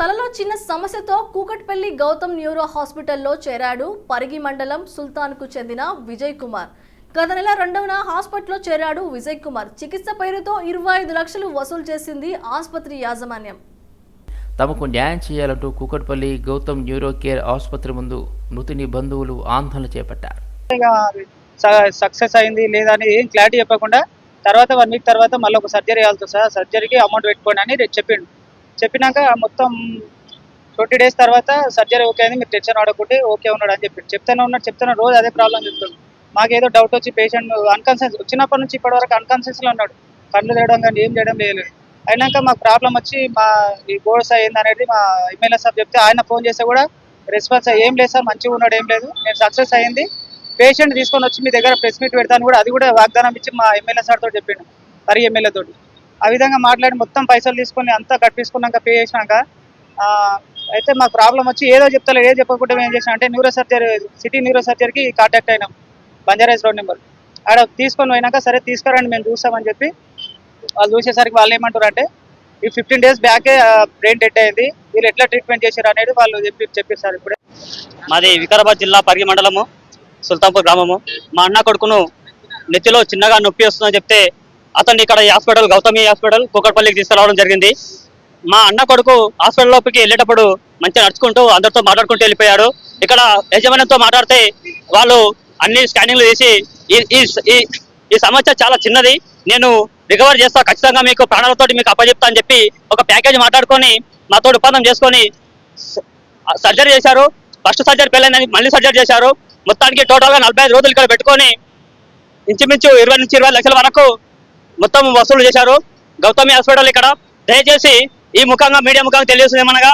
తలలో చిన్న సమస్యతో కూకట్పల్లి గౌతమ్ న్యూరో హాస్పిటల్లో చేరాడు. పరిగి మండలం సుల్తాన్కు చెందిన విజయ్ కుమార్. గత నెల రెండవన హాస్పిటల్లో చేరాడు విజయ్ కుమార్. చికిత్స పేరుతో ఇరవై ఐదు లక్షలు వసూలు చేసింది ఆసుపత్రి యాజమాన్యం. తమకు న్యాయం చేయాలంటూ కూకట్పల్లి గౌతమ్ న్యూరో కేర్ ఆసుపత్రి ముందు మృతుని బంధువులు ఆందోళన చేపట్టారు. సక్సెస్ అయింది లేదా అని ఏం క్లారిటీ చెప్పకుండా తర్వాత వన్ వీక్ తర్వాత మళ్ళీ ఒక సర్జరీ సార్ సర్జరీకి అమౌంట్ పెట్టుకోండి అని రేపు చెప్పిండు చెప్పినాక మొత్తం ట్వంటీ డేస్ తర్వాత సర్జరీ ఓకే అయింది మీరు టెన్షన్ ఆడకుంటే ఓకే ఉన్నాడు అని చెప్పి చెప్తానే ఉన్నాడు చెప్తాను రోజు అదే ప్రాబ్లం చెప్తుంది మాకేదో డౌట్ వచ్చి పేషెంట్ అన్కాన్షియస్ చిన్నప్పటి నుంచి ఇప్పటి వరకు అన్కాన్షియస్లో లో ఉన్నాడు. కళ్ళు తేయడం కానీ ఏం చేయడం లేదు. అయినాక మాకు ప్రాబ్లం వచ్చి మా ఈ గోడ్స్ అయింది అనేది మా ఎమ్మెల్యే సార్ చెప్తే ఆయన ఫోన్ చేస్తే కూడా రెస్పాన్స్ ఏం లేదు సార్ మంచిగా ఉన్నాడు ఏం లేదు. నేను సక్సెస్ అయింది. పేషెంట్ తీసుకొని వచ్చి మీ దగ్గర ప్రెస్ మీట్ పెడతాను కూడా అది కూడా వాగ్దానం ఇచ్చి మా ఎమ్మెల్యే సార్ తోటి చెప్పిండు. హరి ఎమ్మెల్యే తోటి. ఆ విధంగా మాట్లాడి మొత్తం పైసలు తీసుకొని అంతా కట్టించుకున్నాక పే చేసినాక అయితే మాకు ప్రాబ్లం వచ్చి ఏదో చెప్తలేదు ఏదో చెప్పకుండా మేము ఏం చేసినా అంటే న్యూరో సర్జరీ సిటీ న్యూరో సర్జరీకి కాంటాక్ట్ అయినాం బంజారాస్ రోడ్ నెంబర్. ఆడ తీసుకొని పోయినాక సరే తీసుకురండి మేము చూస్తామని చెప్పి వాళ్ళు చూసేసరికి వాళ్ళు ఏమంటారు అంటే ఈ ఫిఫ్టీన్ డేస్ బ్యాకే బ్రెయిన్ డెడ్ అయింది వీళ్ళు ఎట్లా ట్రీట్మెంట్ చేశారు అనేది వాళ్ళు చెప్పి చెప్పేశారు ఇప్పుడే. మాది వికారాబాద్ జిల్లా పరిగి మండలము సుల్తాన్పూర్ గ్రామము. మా అన్న కొడుకును నెత్తిలో చిన్నగా నొప్పి వస్తుందని చెప్తే అతన్ని ఇక్కడ హాస్పిటల్ గౌతమి హాస్పిటల్ కుక్కడపల్లికి తీసుకురావడం జరిగింది. మా అన్న కొడుకు హాస్పిటల్ లోపలికి వెళ్ళేటప్పుడు మంచిగా నడుచుకుంటూ అందరితో మాట్లాడుకుంటూ వెళ్ళిపోయాడు. ఇక్కడ యజమానితో మాట్లాడితే వాళ్ళు అన్ని స్కానింగ్లు చేసి ఈ- ఈ సమస్య చాలా చిన్నది. నేను రికవర్ చేస్తా ఖచ్చితంగా మీకు ప్రాణాలతో మీకు అప్పచెప్తా అని చెప్పి ఒక ప్యాకేజ్ మాట్లాడుకొని మాతో ఒప్పందం చేసుకొని సర్జరీ చేశారు. ఫస్ట్ సర్జరీ పెళ్ళైందని మళ్ళీ సర్జరీ చేశారు. మొత్తానికి టోటల్గా నలభై ఐదు రోజులు ఇక్కడ పెట్టుకొని ఇంచుమించు ఇరవై నుంచి ఇరవై లక్షల వరకు మొత్తం వసూలు చేశారు. గౌతమి హాస్పిటల్ ఇక్కడ. దయచేసి ఈ ముఖంగా మీడియా ముఖంగా తెలియజేసేమనగా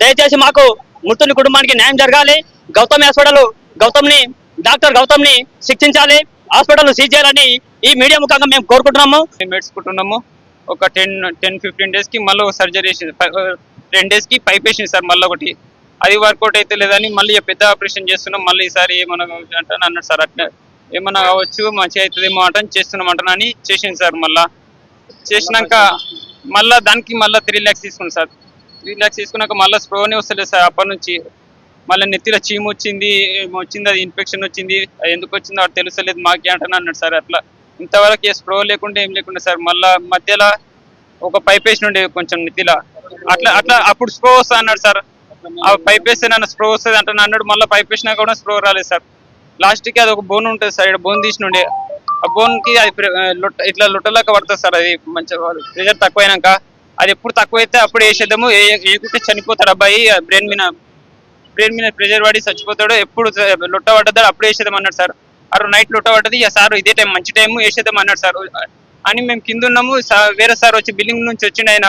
దయచేసి మాకు మృతుని కుటుంబానికి న్యాయం జరగాలి. గౌతమి హాస్పిటల్ గౌతమ్ని డాక్టర్ గౌతమ్ని శిక్షించాలి. హాస్పిటల్ సీజ్ చేయాలని ఈ మీడియా ముఖంగా మేము కోరుకుంటున్నాము. మేము మెడ్చుకుంటున్నాము ఒక టెన్ టెన్ ఫిఫ్టీన్ డేస్కి మళ్ళీ సర్జరీ వేసింది టెన్ డేస్కి పైప్ వేసింది సార్ మళ్ళీ ఒకటి. అది వర్కౌట్ అయితే లేదని మళ్ళీ పెద్ద ఆపరేషన్ చేస్తున్నాం. మళ్ళీ ఈసారి ఏమన్నా అంటే అన్నాడు సార్ అట్లా ఏమన్నా కావచ్చు మంచిగా అవుతుందేమో అంట చేస్తున్నాం అని చేసింది సార్ మళ్ళా. చేసినాక మళ్ళా దానికి మళ్ళీ త్రీ ల్యాక్స్ తీసుకున్నాం సార్. త్రీ ల్యాక్స్ తీసుకున్నాక మళ్ళీ స్ప్రోనే వస్తలేదు సార్ అప్పటి నుంచి. మళ్ళీ నెత్తిలో చీము వచ్చింది ఏమో వచ్చింది అది ఇన్ఫెక్షన్ వచ్చింది ఎందుకు వచ్చిందో అది తెలుస్తలేదు మాకే అంటాను అన్నాడు సార్ అట్లా. ఇంతవరకు ఏ స్ప్రో లేకుండా ఏం లేకుండా సార్ మళ్ళా మధ్యలో ఒక పైప్ వేసి ఉండే కొంచెం నెత్తిలో. అట్లా అట్లా అప్పుడు స్ప్రో వస్తా అన్నాడు సార్. ఆ పైప్ వేస్తే నన్ను స్ప్రో వస్తుంది అంటే అన్నాడు మళ్ళీ పైప్ వేసినా కూడా స్ప్రో రాలేదు సార్. లాస్ట్కి అది ఒక బోన్ ఉంటుంది సార్ ఇక్కడ బోన్ తీసినుండే. ఆ బోన్కి అది లొట్ట ఇట్లా లొట్టలాగా పడుతుంది సార్ అది మంచిగా ప్రెషర్ తక్కువైనాక అది ఎప్పుడు తక్కువైతే అప్పుడు వేసేద్దాము. ఏ- చనిపోతాడు అబ్బాయి బ్రెయిన్ మీద బ్రెయిన్ మీద ప్రెషర్ పడి చచ్చిపోతాడు ఎప్పుడు లొట్ట పడ్డదో అప్పుడు వేసేద్దాం అన్నాడు సార్. ఆ నైట్ లొట్ట పడ్డది ఇక సార్ ఇదే టైం మంచి టైం వేసేద్దాం అన్నాడు సార్. అని మేము కింద ఉన్నాము. వేరే సార్ వచ్చి బిల్డింగ్ నుంచి వచ్చిండు ఆయన.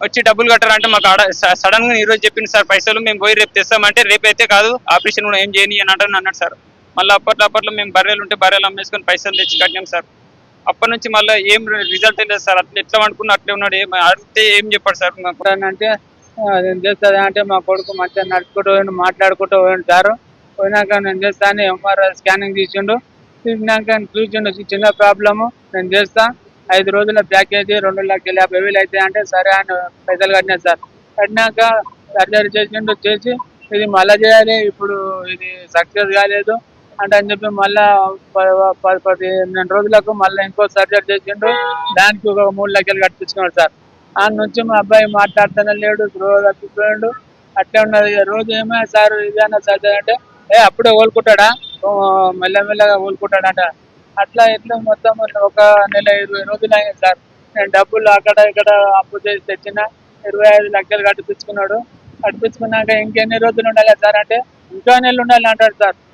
వచ్చి డబ్బులు కట్టాలంటే మాకు ఆడ సడన్గా ఈ రోజు చెప్పింది సార్ పైసలు మేము పోయి రేపు తెస్తామంటే రేపు అయితే కాదు ఆపరేషన్ కూడా ఏం చేయని అని అంటాను అన్నాడు సార్. మళ్ళీ అప్పట్లో అప్పట్లో మేము బర్రెలు ఉంటే బర్రెలు అమ్మేసుకొని పైసలు తెచ్చి కట్టినాం సార్. అప్పటి నుంచి మళ్ళీ ఏం రిజల్ట్ లేదు సార్. అట్లా ఎట్లా అనుకున్నా అట్లే ఉన్నాడు. ఏం అడిగితే ఏం చెప్పాడు సార్ మాకు? అంటే నేను చేస్తుంది అంటే మా కొడుకు మంచిగా నడుచుకుంటూ పోయిండు మాట్లాడుకుంటూ పోయిండు సార్. పోయినాక నేను చేస్తాను ఎంఆర్ఐ స్కానింగ్ తీసిండు. తీసినాక చూసిండు చిన్న ప్రాబ్లము నేను చేస్తా. ఐదు రోజుల ప్యాకేజీ రెండు లక్షల యాభై వేలు అయితే అంటే సరే అని పైసలు కట్టినా సార్. కట్టినాక సర్జరీ చేసిండు చేసి ఇది మళ్ళా చేయాలి. ఇప్పుడు ఇది సక్సెస్ కాలేదు. అంటే అని చెప్పి మళ్ళా పది పది పదిహేను రోజులకు మళ్ళీ ఇంకో సర్జరీ చేసిండు. దానికి ఒక మూడు లక్షలు కట్టించుకున్నాడు సార్. ఆ నుంచి మా అబ్బాయి మాట్లాడుతూనే లేడు రోజు తప్పిపోయాడు అట్లే ఉన్నది. రోజు ఏమో సార్ ఇదైనా సర్జరీ అంటే ఏ అప్పుడే కోలుకుంటాడా? మెల్లమెల్లగా కోలుకుంటాడంట. అట్లా ఎట్లా మొత్తం ఒక నెల ఇరవై రోజులు అయింది సార్. నేను డబ్బులు అక్కడ ఇక్కడ అప్పు చేసి తెచ్చిన ఇరవై ఐదు లక్షలు కట్టిపించుకున్నాడు కట్టిపించుకున్నాక ఇంకెన్ని రోజులు ఉండాలి సార్ అంటే ఇంకో నెలలు ఉండాలి అంటాడు సార్.